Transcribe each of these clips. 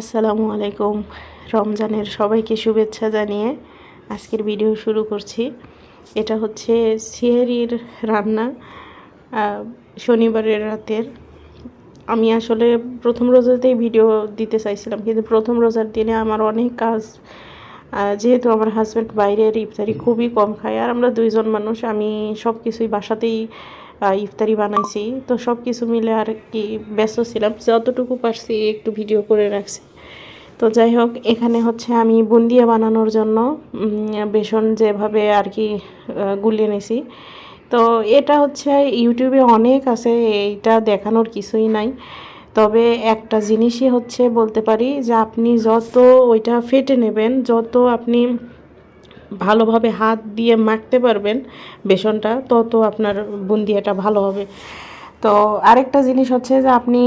আসসালামু আলাইকুম। রমজানের সবাইকে শুভেচ্ছা জানিয়ে আজকের ভিডিও শুরু করছি। এটা হচ্ছে সিয়ারির রান্না শনিবারের রাতের। আমি আসলে প্রথম রোজাতেই ভিডিও দিতে চাইছিলাম, কিন্তু প্রথম রোজার দিনে আমার অনেক কাজ যেহেতু আমার হাজব্যান্ড বাইরের, ইফতারি খুবই কম খায়। আর আমরা দুইজন মানুষ, আমি সব কিছুই বাসাতেই ইফতারি বানাইছি। তো সব কিছু মিলে আর কি ব্যস্ত ছিলাম। যতটুকু পারছি একটু ভিডিও করে রাখছি। তো যাই হোক, এখানে হচ্ছে আমি বুন্দিয়া বানানোর জন্য বেসন যেভাবে আর কি গুলিয়ে নিছি। তো এটা হচ্ছে ইউটিউবে অনেক আছে, এইটা দেখানোর কিছুই নাই। তবে একটা জিনিসই হচ্ছে বলতে পারি যে আপনি যত ওইটা ফেটে নেবেন, যত আপনি ভালোভাবে হাত দিয়ে মাখতে পারবেন বেসনটা তত আপনার বুন্দিয়াটা ভালো হবে। তো আরেকটা জিনিস হচ্ছে যে আপনি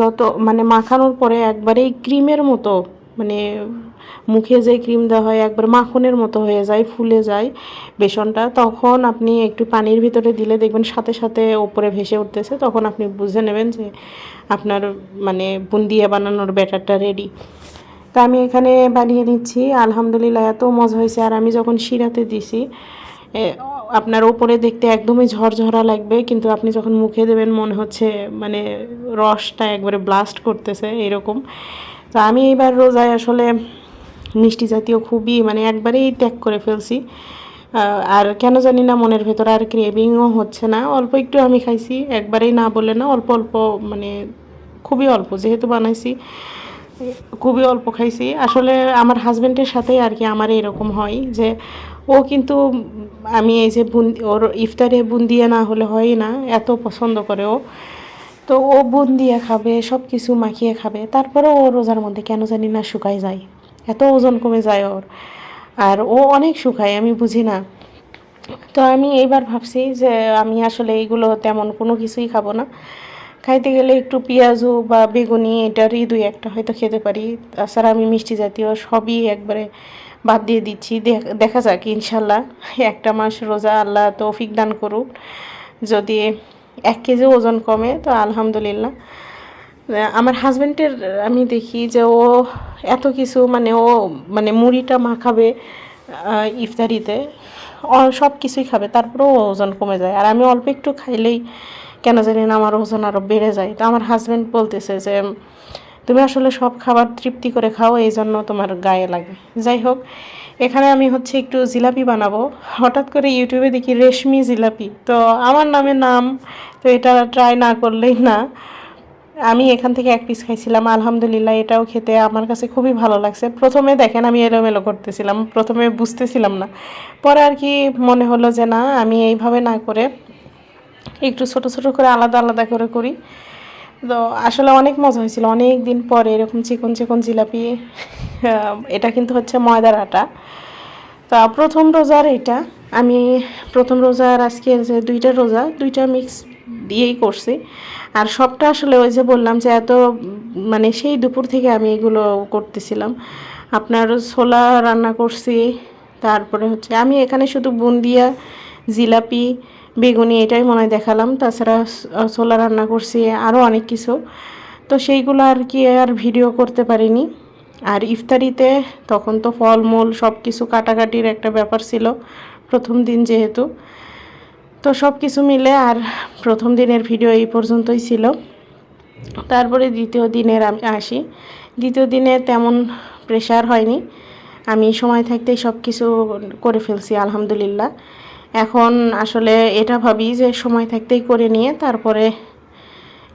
যত মানে মাখানোর পরে একবারেই ক্রিমের মতো মানে মুখে যে ক্রিম দেওয়া হয়, একবার মাখনের মতো হয়ে যায়, ফুলে যায় বেসনটা, তখন আপনি একটু পানির ভিতরে দিলে দেখবেন সাথে সাথে ওপরে ভেসে উঠতেছে, তখন আপনি বুঝে নেবেন যে আপনার মানে বুন্দিয়া বানানোর ব্যাটারটা রেডি তা আমি এখানে বানিয়ে নিচ্ছি আলহামদুলিল্লাহ, এত মজা হয়েছে। আর আমি যখন শিরাতে দিছি আপনার ওপরে দেখতে একদমই ঝরঝরা লাগবে, কিন্তু আপনি যখন মুখে দেবেন, মনে হচ্ছে মানে রসটা একবারে ব্লাস্ট করতেছে এরকম। তো আমি এইবার রোজায় আসলে মিষ্টি জাতীয় খুবই মানে একবারেই ত্যাগ করে ফেলছি। আর কেন জানি না মনের ভেতরে আর ক্রেভিংও হচ্ছে না। অল্প একটু আমি খাইছি, একবারেই না বলে না, অল্প অল্প মানে খুবই অল্প। যেহেতু বানাইছি খুবই অল্প খাইছি। আসলে আমার হাজবেন্ডের সাথে আর কি আমার এরকম হয় যে, ও কিন্তু আমি এই যে বুন্দি ওর ইফতারে বুন্দিয়া না হলে হয় না, এত পছন্দ করে ও। তো ও বুন্দিয়া খাবে সব কিছু মাখিয়ে খাবে। তারপরে ও রোজার মধ্যে কেন জানি না শুকায় যায়। এত ওজন কমে যায় ওর। আর ও অনেক শুকায়, আমি বুঝি না। তো আমি এইবার ভাবছি যে, আমি আসলে এইগুলো তেমন কোনো কিছুই খাব না। খাইতে গেলে একটু পেঁয়াজু বা বেগুনি, এটারই দুই একটা হয়তো খেতে পারি। তাছাড়া আমি মিষ্টি জাতীয় সবই একবারে বাদ দিয়ে দিচ্ছি। দেখ- যাক, ইনশাল্লাহ। একটা মাস রোজা আল্লাহ তৌফিক দান করুক। যদি এক কেজি ওজন কমে, তো আলহামদুলিল্লাহ। আমার হাজব্যান্ডের আমি দেখি যে ও এত কিছু মানে ও মানে মুড়িটা মাখাবে ইফতারিতে সব কিছুই খাবে, তারপরেও ওজন কমে যায়। আর আমি অল্প একটু খাইলেই কেন জানি না আমার ওজন আরও বেড়ে যায়। তো আমার হাজব্যান্ড বলতেছে যে, তুমি আসলে সব খাবার তৃপ্তি করে খাও এই জন্য তোমার গায়ে লাগে। যাই হোক, এখানে আমি হচ্ছে একটু জিলাপি বানাবো। হঠাৎ করে ইউটিউবে দেখি রেশমি জিলাপি। তো আমার নামে নাম, তো এটা ট্রাই না করলেই না। আমি এখান থেকে এক পিস খাইছিলাম, আলহামদুলিল্লাহ এটাও খেতে আমার কাছে খুবই ভালো লাগছে। প্রথমে দেখেন আমি এলোমেলো করতেছিলাম, প্রথমে বুঝতেছিলাম না। পরে আর কি মনে হলো যে, না, আমি এইভাবে না করে একটু ছোট ছোট করে আলাদা আলাদা করে করি। তো আসলে অনেক মজা হয়েছিল। অনেক দিন পরে এরকম চিকন চিকন জিলাপি এটা কিন্তু হচ্ছে ময়দার আটা। তা প্রথম রোজার এটা। আমি প্রথম রোজার আজকে যে দুইটা রোজা, দুইটা মিক্স দিয়েই করছি। আর সবটা আসলে ওই যে বললাম যে এত মানে সেই দুপুর থেকে আমি এগুলো করতেছিলাম। আপনার ছোলা রান্না করছি, তারপরে হচ্ছে আমি এখানে শুধু বুন্দিয়া, জিলাপি বেগুনি এটাই মনে হয় দেখালাম। তাছাড়া ছোলা রান্না করছি আরও অনেক কিছু। তো সেইগুলো আর কি আর ভিডিও করতে পারিনি। আর ইফতারিতে তখন তো ফলমূল সব কিছু কাটাকাটির একটা ব্যাপার ছিল, প্রথম দিন যেহেতু। তো সব কিছু মিলে আর প্রথম দিনের ভিডিও এই পর্যন্তই ছিল। তারপরে দ্বিতীয় দিনের আমি আসি। দ্বিতীয় দিনে তেমন প্রেশার হয়নি। আমি সময় থাকতেই সব কিছু করে ফেলছি, আলহামদুলিল্লাহ। এখন আসলে এটা ভাবি যে সময় থাকতেই করে নিয়ে তারপরে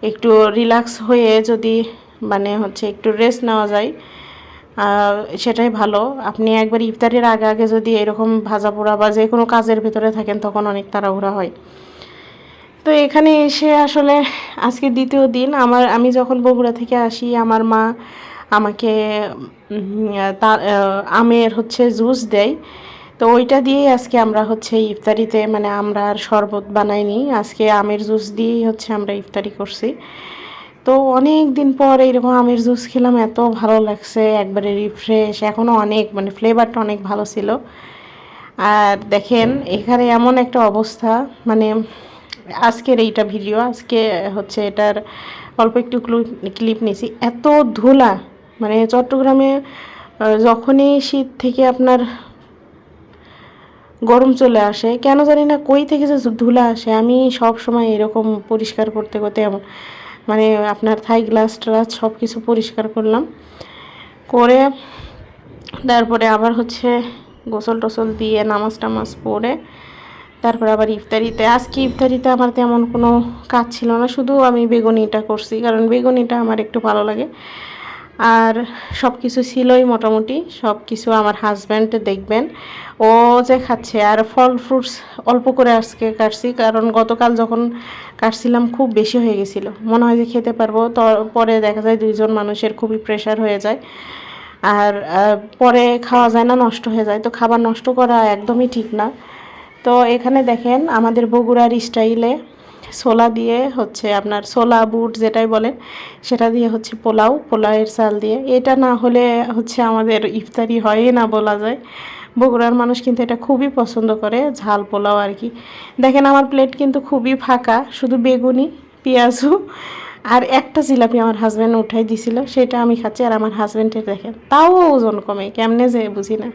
একটু রিল্যাক্স হয়ে যদি মানে হচ্ছে একটু রেস্ট নেওয়া যায় সেটাই ভালো। আপনি একবার ইফতারের আগে আগে যদি এরকম ভাজা পোড়া বা যে কোনো কাজের ভিতরে থাকেন তখন অনেক তাড়াহুড়া হয়। তো এখানে এসে আসলে আজকে দ্বিতীয় দিন আমার আমি যখন বগুড়া থেকে আসি আমার মা আমাকে উম, তা- আহ, আমের হচ্ছে জুস দেয়। তো ওইটা দিয়েই আজকে আমরা হচ্ছে ইফতারিতে মানে আমরা আর শরবত বানাইনি। আজকে আমের জুস দিয়েই হচ্ছে আমরা ইফতারি করছি। তো অনেক দিন পর এরকম আমের জুস খেলাম, এত ভালো লাগছে, একবারে রিফ্রেশ এখনও অনেক মানে ফ্লেভারটা অনেক ভালো ছিল। আর দেখেন, এখানে এমন একটা অবস্থা মানে আজকের এইটা ভিডিও আজকে হচ্ছে এটার অল্প একটু ক্লিপ নিয়েছি। এত ধুলা মানে চট্টগ্রামে যখনই শীত থেকে আপনার গরম চলে আসে। কেন জানি না কই থেকে যে ধুলা আসে। আমি সব সময় এরকম পরিষ্কার করতে করতে এমন মানে আপনার থাই গ্লাস ট্লাস সব কিছু পরিষ্কার করলাম। করে তারপরে আবার হচ্ছে গোসল টোসল দিয়ে নামাজ টামাজ পড়ে, তারপর আবার ইফতারিতে। আজকে ইফতারিতে আমার তেমন কোনো কাজ ছিল না। শুধু আমি বেগুনিটা করছি, কারণ বেগুনিটা আমার একটু ভালো লাগে। আর সব কিছু ছিলই মোটামুটি সব কিছু আমার হাজব্যান্ড দেখবেন। ও যে খাচ্ছে, আর ফল ফ্রুটস অল্প করে আজকে কাটছি, কারণ গতকাল যখন কাটছিলাম খুব বেশি হয়ে গেছিল। মনে হয় যে খেতে পারব, তো পরে দেখা যায় দুইজন মানুষের খুবই প্রেশার হয়ে যায়। আর পরে খাওয়া যায় না, নষ্ট হয়ে যায়। তো খাবার নষ্ট করা একদমই ঠিক না। তো এখানে দেখেন, আমাদের বগুড়ার স্টাইলে ছোলা দিয়ে হচ্ছে আপনার ছোলা, বুট যেটাই বলেন, সেটা দিয়ে হচ্ছে পোলাও, পোলাওয়ের চাল দিয়ে। এটা না হলে হচ্ছে আমাদের ইফতারি হয়ই না বলা যায়। বগুড়ার মানুষ কিন্তু এটা খুবই পছন্দ করে, ঝাল পোলাও আর কি। দেখেন আমার প্লেট কিন্তু খুবই ফাঁকা, শুধু বেগুনি, পেঁয়াজু আর একটা জিলাপি আমার হাজব্যান্ড উঠাই দিছিল, সেটা আমি খাচ্ছি আর আমার হাজব্যান্ডের দেখেন, তাও ওজন কমে, কেমনে যে বুঝি না।